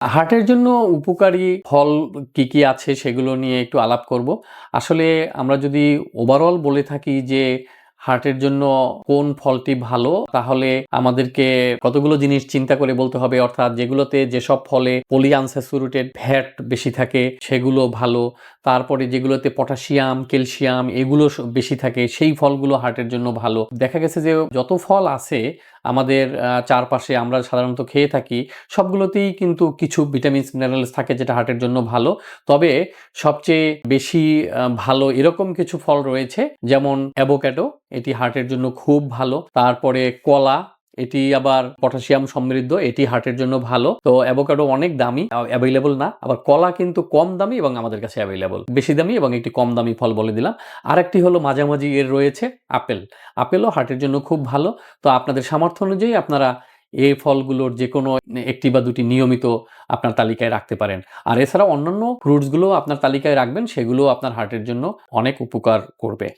হার্টের জন্য উপকারী ফল কি কি আছে সেগুলো নিয়ে একটু আলাপ করব। আসলে আমরা যদি ওভারঅল বলে থাকি যে হার্টের জন্য কোন ফলটি ভালো, তাহলে আমাদেরকে কতগুলো জিনিস চিন্তা করে বলতে হবে। অর্থাৎ যেগুলোতে যেসব ফলে পলিআনস্যাচুরেটেড ফ্যাট বেশি থাকে, সেগুলো ভালো। তারপরে যেগুলোতে পটাশিয়াম ক্যালসিয়াম এগুলো বেশি থাকে, সেই ফলগুলো হার্টের জন্য ভালো। দেখা গেছে যে যত ফল আছে আমাদের চারপাশে আমরা সাধারণত খেয়ে থাকি, সবগুলোতেই কিন্তু কিছু ভিটামিনস মিনারেলস থাকে যেটা হার্টের জন্য ভালো। তবে সবচেয়ে বেশি ভালো এরকম কিছু ফল রয়েছে, যেমন অ্যাভোক্যাডো এটি হার্টের জন্য খুব ভালো। তারপরে কলা এটি আবার পটাশিয়াম সমৃদ্ধ, এটি হার্টের জন্য ভালো। তো অ্যাভোকাডো অনেক দামি অ্যাভেলেবল না। আবার কলা কিন্তু কম দামি এবং আমাদের কাছে অ্যাভেলেবল বেশি দামি এবং একটি কম দামি ফল বলে দিলাম। আরেকটি হলো মাঝামাঝি এর রয়েছে, আপেল। আপেলও হার্টের জন্য খুব ভালো। তো আপনাদের সামর্থ্য অনুযায়ী আপনারা এই ফলগুলোর যে কোনো একটি বা দুটি নিয়মিত আপনার তালিকায় রাখতে পারেন। আর এছাড়া অন্যান্য ফ্রুটসগুলো আপনার তালিকায় রাখবেন সেগুলো আপনার হার্টের জন্য অনেক উপকার করবে।